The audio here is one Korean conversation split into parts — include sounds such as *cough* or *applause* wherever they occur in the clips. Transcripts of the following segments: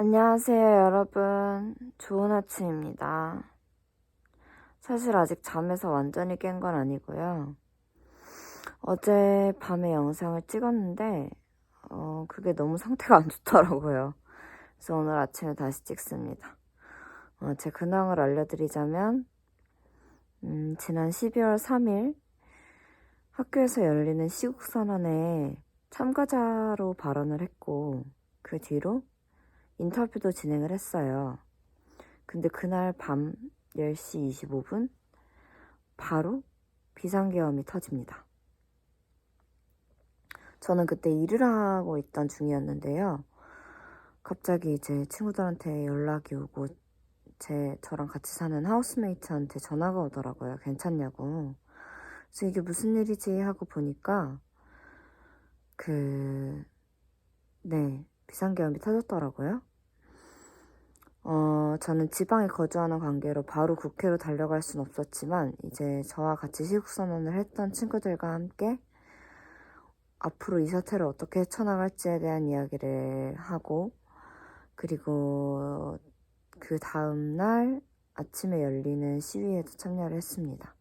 안녕하세요, 여러분. 좋은 아침입니다. 사실 아직 잠에서 완전히 깬 건 아니고요. 어제 밤에 영상을 찍었는데, 어, 그게 너무 상태가 안 좋더라고요. 그래서 오늘 아침에 다시 찍습니다. 어, 제 근황을 알려드리자면, 음, 지난 12월 3일 학교에서 열리는 시국선언에 참가자로 발언을 했고, 그 뒤로 인터뷰도 진행을 했어요. 근데 그날 밤 10시 25분 바로 비상계엄이 터집니다. 저는 그때 일을 하고 있던 중이었는데요. 갑자기 이제 친구들한테 연락이 오고 제 저랑 같이 사는 하우스메이트한테 전화가 오더라고요. 괜찮냐고. 그래서 이게 무슨 일이지 하고 보니까 그 네, 비상계엄이 터졌더라고요. 어, 저는 지방에 거주하는 관계로 바로 국회로 달려갈 순 없었지만, 이제 저와 같이 시국선언을 했던 친구들과 함께 앞으로 이 사태를 어떻게 헤쳐나갈지에 대한 이야기를 하고, 그리고 그 다음날 아침에 열리는 시위에도 참여를 했습니다.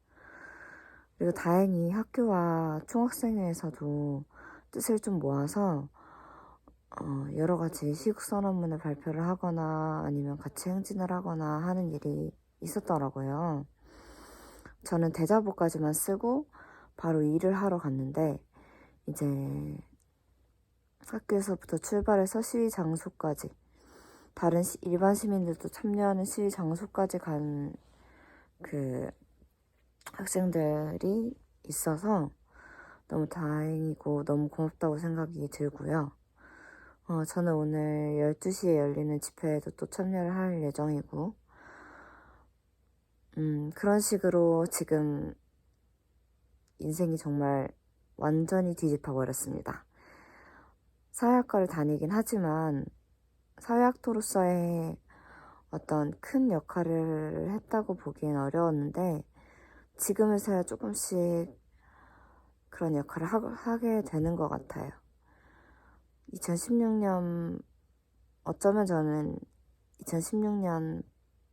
그리고 다행히 학교와 총학생회에서도 뜻을 좀 모아서 어, 여러 가지 시국 선언문을 발표를 하거나 아니면 같이 행진을 하거나 하는 일이 있었더라고요. 저는 대자보까지만 쓰고 바로 일을 하러 갔는데 이제 학교에서부터 출발해서 시위 장소까지 다른 시, 일반 시민들도 참여하는 시위 장소까지 간 그 학생들이 있어서 너무 다행이고 너무 고맙다고 생각이 들고요. 어, 저는 오늘 12시에 열리는 집회에도 또 참여를 할 예정이고, 음, 그런 식으로 지금 인생이 정말 완전히 뒤집어 버렸습니다. 사회학과를 다니긴 하지만, 사회학도로서의 어떤 큰 역할을 했다고 보기엔 어려웠는데, 지금에서야 조금씩 그런 역할을 하, 하게 되는 것 같아요. 2016년 어쩌면 저는 2016년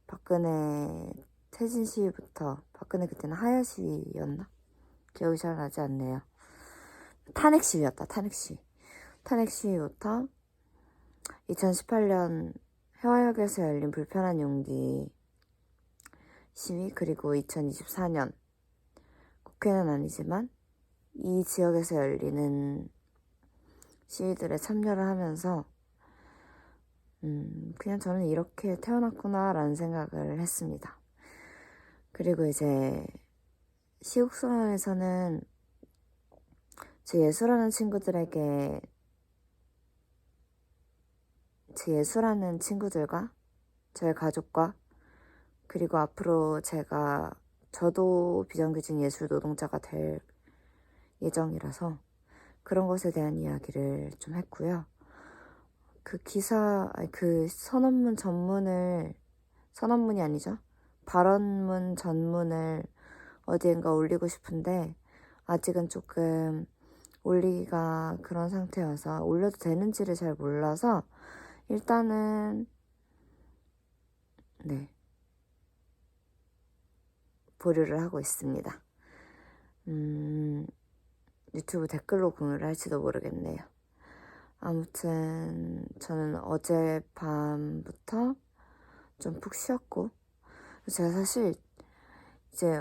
박근혜 퇴진 시위부터 박근혜 그때는 하야 시위였나? 기억이 잘 나지 않네요. 탄핵 시위였다. 탄핵 시위. 탄핵 시위부터 2018년 해화역에서 열린 불편한 용기 시위 그리고 2024년 국회는 아니지만 이 지역에서 열리는 시위들에 참여를 하면서 음, 그냥 저는 이렇게 태어났구나라는 생각을 했습니다. 그리고 이제 시국선언에서는 제 예술하는 친구들에게 제 예술하는 친구들과 저의 가족과 그리고 앞으로 제가 저도 비정규직 예술 노동자가 될 예정이라서 그런 것에 대한 이야기를 좀 했고요. 그 기사, 그 선언문 전문을, 선언문이 아니죠. 발언문 전문을 어디엔가 올리고 싶은데, 아직은 조금 올리기가 그런 상태여서 올려도 되는지를 잘 몰라서, 일단은, 네. 보류를 하고 있습니다. 음, 유튜브 댓글로 공유를 할지도 모르겠네요. 아무튼 저는 어젯밤부터 좀 푹 쉬었고 제가 사실 이제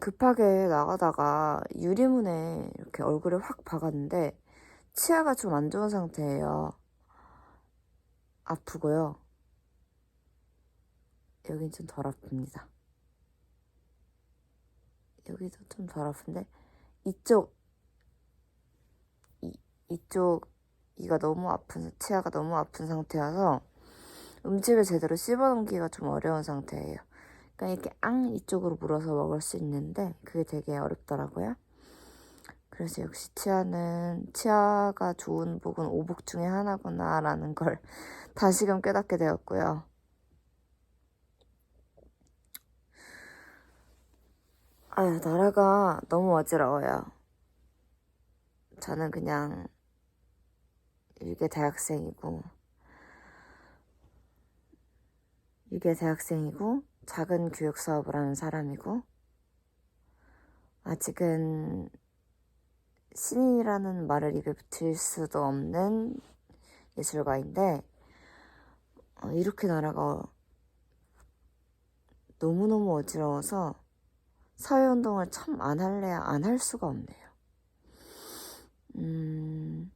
급하게 나가다가 유리문에 이렇게 얼굴을 확 박았는데 치아가 좀 안 좋은 상태예요. 아프고요. 여긴 좀 덜 아픕니다. 여기도 좀 덜 아픈데 이쪽 이, 이쪽 이가 너무 아픈 치아가 너무 아픈 상태여서 음식을 제대로 씹어넘기가 좀 어려운 상태예요. 그러니까 이렇게 앙 이쪽으로 물어서 먹을 수 있는데 그게 되게 어렵더라고요. 그래서 역시 치아는 치아가 좋은 복은 오복 중에 하나구나라는 걸 *laughs* 다시금 깨닫게 되었고요. 아유, 나라가 너무 어지러워요. 저는 그냥 일개 대학생이고, 6의 대학생이고 작은 교육 사업을 하는 사람이고 아직은 신인이라는 말을 입에 붙일 수도 없는 예술가인데 어, 이렇게 나라가 너무너무 어지러워서 사회운동을 참 안 할래야 안 할 수가 없네요. 음,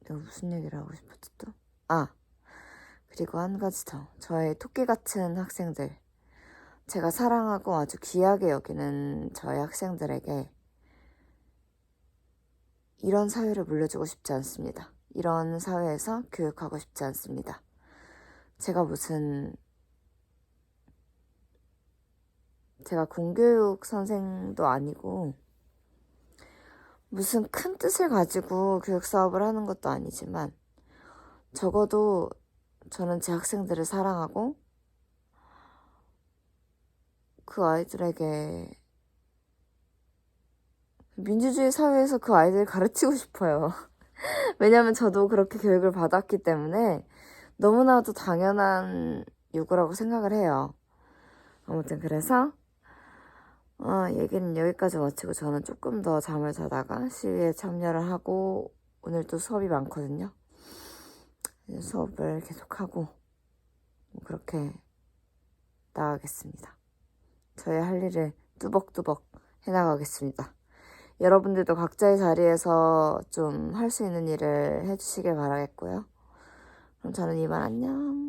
내가 무슨 얘기를 하고 싶었지 또? 아, 그리고 한 가지 더. 저의 토끼 같은 학생들. 제가 사랑하고 아주 귀하게 여기는 저의 학생들에게 이런 사회를 물려주고 싶지 않습니다. 이런 사회에서 교육하고 싶지 않습니다. 제가 무슨 제가 공교육 선생도 아니고 무슨 큰 뜻을 가지고 교육 사업을 하는 것도 아니지만 적어도 저는 제 학생들을 사랑하고 그 아이들에게 민주주의 사회에서 그 아이들을 가르치고 싶어요. *laughs* 왜냐면 저도 그렇게 교육을 받았기 때문에 너무나도 당연한 요구라고 생각을 해요. 아무튼 그래서 어, 얘기는 여기까지 마치고 저는 조금 더 잠을 자다가 시위에 참여를 하고 오늘 또 수업이 많거든요. 수업을 계속하고 뭐 그렇게 나가겠습니다. 저의 할 일을 뚜벅뚜벅 해나가겠습니다. 여러분들도 각자의 자리에서 좀 할 수 있는 일을 해주시길 바라겠고요. 그럼 저는 이만 안녕.